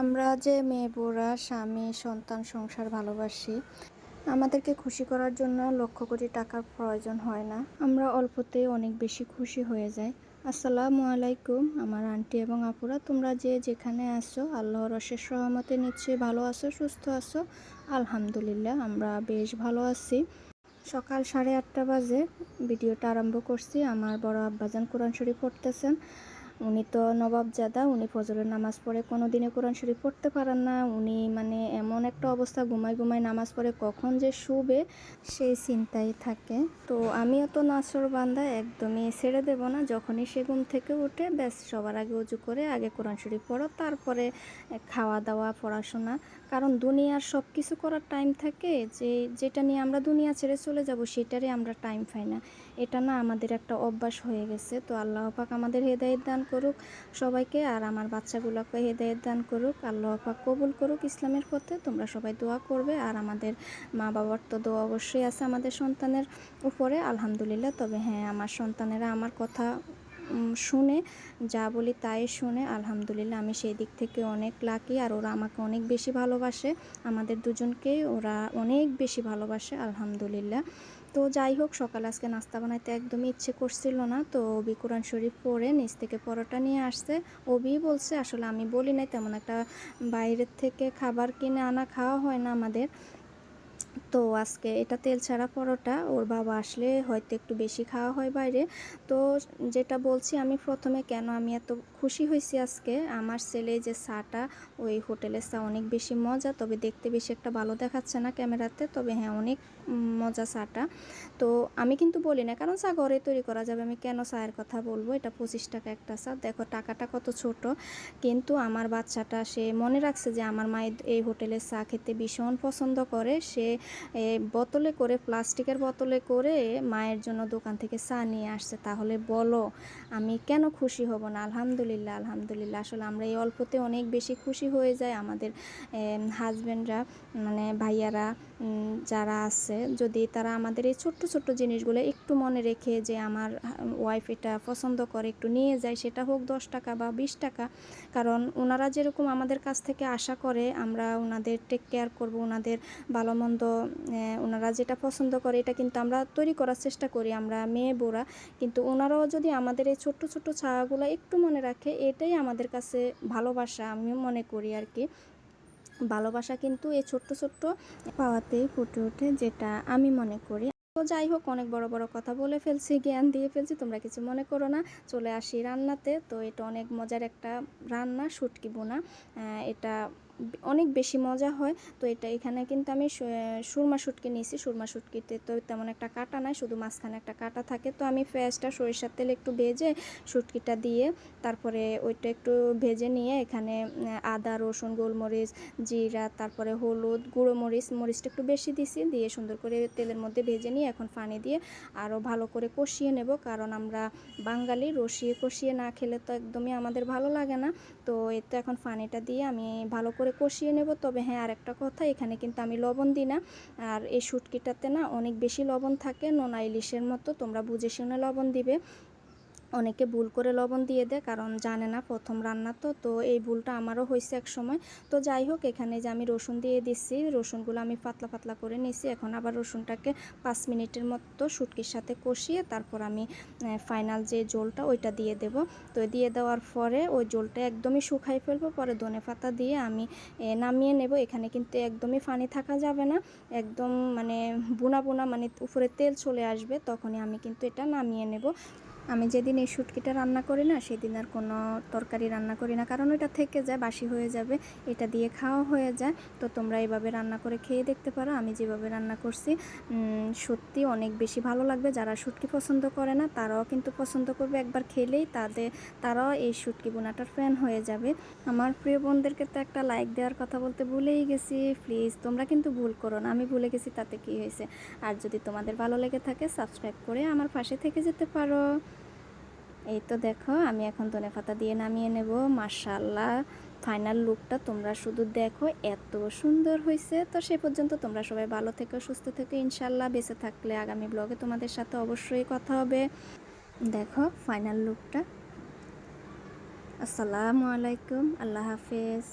আমরা যে মেয়ে বোরা স্বামী, সন্তান সংসার ভালোবাসি, আমাদেরকে খুশি করার জন্য লক্ষ কোটি টাকার প্রয়োজন হয় না। আমরা অল্পতে অনেক বেশি খুশি হয়ে যাই। আসসালামু আলাইকুম আমার আন্টি এবং আপুরা। তোমরা যে যেখানে আসো আল্লাহর অশেষ সহমতে নিশ্চয়ই ভালো আছো, সুস্থ আছো। আলহামদুলিল্লাহ, আমরা বেশ ভালো আছি। সকাল সাড়ে আটটা বাজে, ভিডিওটা আরম্ভ করছি। আমার বড় আব্বাজান কোরআন শরীফ পড়তেছেন। উনি তো নবাবজাদা, উনি ফজরের নামাজ পড়ে কোনো দিনে কোরআন শরীফ পড়তে পারেন না। উনি মানে এমন একটা অবস্থা, ঘুমায় ঘুমায় নামাজ পড়ে কখন যে শুবে সেই চিন্তাই থাকে। তো আমিও তো নাসর বান্দা, একদমই ছেড়ে দেব না। যখনই সে ঘুম থেকে উঠে, ব্যাস সবার আগে উজু করে আগে কোরআন শরীফ পড়ো, তারপরে খাওয়া দাওয়া, পড়াশোনা কারণ দুনিয়ার সব কিছু করার টাইম থাকে যে, যেটা নিয়ে আমরা দুনিয়া ছেড়ে চলে যাব, সেটারই আমরা টাইম পাই না। এটা না আমাদের একটা অভ্যাস হয়ে গেছে। তো আল্লাহ পাক আমাদের হেদায়ত দান করুক সবাইকে আর আমার বাচ্চাগুলোকে হেদায়ত দান করুক। আল্লাহ পাক কবুল করুক ইসলামের পথে। তোমরা সবাই দোয়া করবে। আর আমাদের মা বাবার তো দোয়া অবশ্যই আছে আমাদের সন্তানের উপরে, আলহামদুলিল্লাহ। তবে হ্যাঁ আমার সন্তানেরা আমার কথা শুনে, যা বলি তাই শুনে, আলহামদুলিল্লাহ আমি সেই দিক থেকে অনেক লাকি আর ওরা আমাকে অনেক বেশি ভালোবাসে। আমাদের দুজনকে ওরা অনেক বেশি ভালোবাসে, আলহামদুলিল্লাহ। তো যাই হোক, সকাল আজকে নাস্তা বানাইতে একদমই ইচ্ছে করছিল না। তো অবি কোরআন শরীফ পড়ে নিচ থেকে পরোটা নিয়ে আসছে। অবি বলছে, আসলে আমি বলি নাই, তেমন একটা বাইরের থেকে খাবার কিনে আনা খাওয়া হয় না আমাদের। তো আজকে এটা তেল ছাড়া পরোটা, ওর বাবা আসলে হয়তো একটু বেশি খাওয়া হয় বাইরে। তো যেটা বলছি আমি প্রথমে কেন আমি এত খুশি হয়েছি আজকে? আমার ছেলে যে চাটা ওই হোটেলের চা অনেক বেশি মজা, তবে দেখতে বেশি একটা ভালো দেখাচ্ছে না ক্যামেরাতে, তবে হ্যাঁ অনেক মজা চাটা তো আমি কিন্তু বলি না, কারণ চা ঘরে তৈরি করা যাবে, আমি কেন চায়ের কথা বলব? এটা পঁচিশ টাকা একটা চা, দেখো টাকাটা কত ছোট। কিন্তু আমার বাচ্চাটা, সে মনে রাখছে যে আমার মায়ের এই হোটেলের চা খেতে ভীষণ পছন্দ করে, সে বোতলে করে, প্লাস্টিকের বোতলে করে মায়ের জন্য দোকান থেকে চা নিয়ে আসছে। তাহলে বলো, আমি কেন খুশি হব না? আলহামদুলিল্লাহ আলহামদুলিল্লাহ। আসলে আমরা এই অল্পতে অনেক বেশি খুশি হয়ে যায় আমাদের হাজব্যান্ডরা মানে ভাইয়ারা যারা আছে। যদি তারা আমাদের এই ছোট্ট ছোট্ট জিনিসগুলো একটু মনে রেখে যে আমার ওয়াইফ এটা পছন্দ করে, একটু নিয়ে যায়, সেটা হোক দশ টাকা বা বিশ টাকা। কারণ ওনারা যেরকম আমাদের কাছ থেকে আশা করে, আমরা ওনাদের টেক কেয়ার করব, ওনাদের ভালো মন্দ ওনারা যেটা পছন্দ করে, এটা কিন্তু আমরা তৈরি করার চেষ্টা করি, আমরা মেয়ে বোরা কিন্তু ওনারাও যদি আমাদের এই ছোট্ট ছোট্ট ছায়াগুলো একটু মনে রাখে, এটাই আমাদের কাছে ভালোবাসা, আমি মনে করি আর কি। ভালোবাসা কিন্তু এই ছোট্ট ছোট্ট পাওয়াতেই ফুটে ওঠে, যেটা আমি মনে করি। তো যাই হোক, অনেক বড় বড় কথা বলে ফেলছি, জ্ঞান দিয়ে ফেলছি, তোমরা কিছু মনে করো না। চলে আসি রান্নাতে, তো এটা অনেক মজার একটা রান্না, শুটকি বোনা। এটা অনেক বেশি মজা হয়। তো এটা এখানে কিন্তু আমি সুরমা শুটকি নিয়েছি। সুরমা শুটকিতে তো তেমন একটা কাটা নাই, শুধু মাঝখানে একটা কাটা থাকে। তো আমি পেঁয়াজটা, সরিষার তেলে একটু ভেজে শুটকিটা দিয়ে তারপরে ওইটা একটু ভেজে নিয়ে এখানে আদা, রসুন, গোলমরিচ, জিরা, তারপরে হলুদ, গুঁড়ো মরিচ, মরিচটা একটু বেশি দিছি। দিয়ে সুন্দর করে তেলের মধ্যে ভেজে নিয়ে এখন পানি দিয়ে আরও ভালো করে কষিয়ে নেব। কারণ আমরা বাঙালি, রসিয়ে কষিয়ে না খেলে তো একদমই আমাদের ভালো লাগে না। তো এর তো এখন পানিটা দিয়ে আমি ভালো করে কষিয়ে নেব। তবে হ্যাঁ আর একটা কথা, এখানে কিন্তু আমি লবণ দিই না। আর এই শুটকিটাতে না অনেক বেশি লবণ থাকে, নোনা ইলিশের মতো, তোমরা বুঝে শুনে লবণ দিবে। অনেকে ভুল করে লবণ দিয়ে দেয়, কারণ জানে না প্রথম রান্না তো তো এই ভুলটা আমারও হয়েছে এক সময়। তো যাই হোক, এখানে যে আমি রসুন দিয়ে দিচ্ছি রসুনগুলো আমি পাতলা পাতলা করে নিছি। এখন আবার রসুনটাকে পাঁচ মিনিটের মতো শুটকির সাথে কষিয়ে তারপর আমি ফাইনাল যে জলটা ওইটা দিয়ে দেব। তো দিয়ে দেওয়ার পরে ওই জোলটা একদমই শুকাই ফেলব, পরে ধনে পাতা দিয়ে আমি নামিয়ে নেব। এখানে কিন্তু একদমই ফানি থাকা যাবে না, একদম মানে বুনা বুনা মানে উপরে তেল চলে আসবে, তখনই আমি কিন্তু এটা নামিয়ে নেব। আমি যেদিন এই শুটকিটা রান্না করি না, সেদিন আর কোনো তরকারি রান্না করি না। কারণ ওইটা থেকে যায়, বাসি হয়ে যাবে, এটা দিয়ে খাওয়া হয়ে যায়। তো তোমরা এইভাবে রান্না করে খেয়ে দেখতে পারো, আমি যেভাবে রান্না করছি। সত্যি অনেক বেশি ভালো লাগবে। যারা শুটকি পছন্দ করে না, তারাও কিন্তু পছন্দ করবে। একবার খেলেই তাদের তারাও এই শুটকি বোনাটার ফ্যান হয়ে যাবে। আমার প্রিয় বোনদেরকে তো একটা লাইক দেওয়ার কথা বলতে ভুলেই গেছি। প্লিজ তোমরা কিন্তু ভুল করো না। আমি ভুলে গেছি, তাতে কি হয়েছে? আর যদি তোমাদের ভালো লেগে থাকে সাবস্ক্রাইব করে আমার পাশে থেকে যেতে পারো। এই তো দেখো, আমি এখন ধনে পাতা দিয়ে নামিয়ে নেব। মার্শাল্লাহ ফাইনাল লুকটা তোমরা শুধু দেখো, এত সুন্দর হয়েছে তো সে পর্যন্ত তোমরা সবাই ভালো থেকো, সুস্থ থেকো ইনশাল্লাহ বেঁচে থাকলে আগামী ব্লগে তোমাদের সাথে অবশ্যই কথা হবে। দেখো ফাইনাল লুকটা আসসালামু আলাইকুম, আল্লাহ হাফেজ।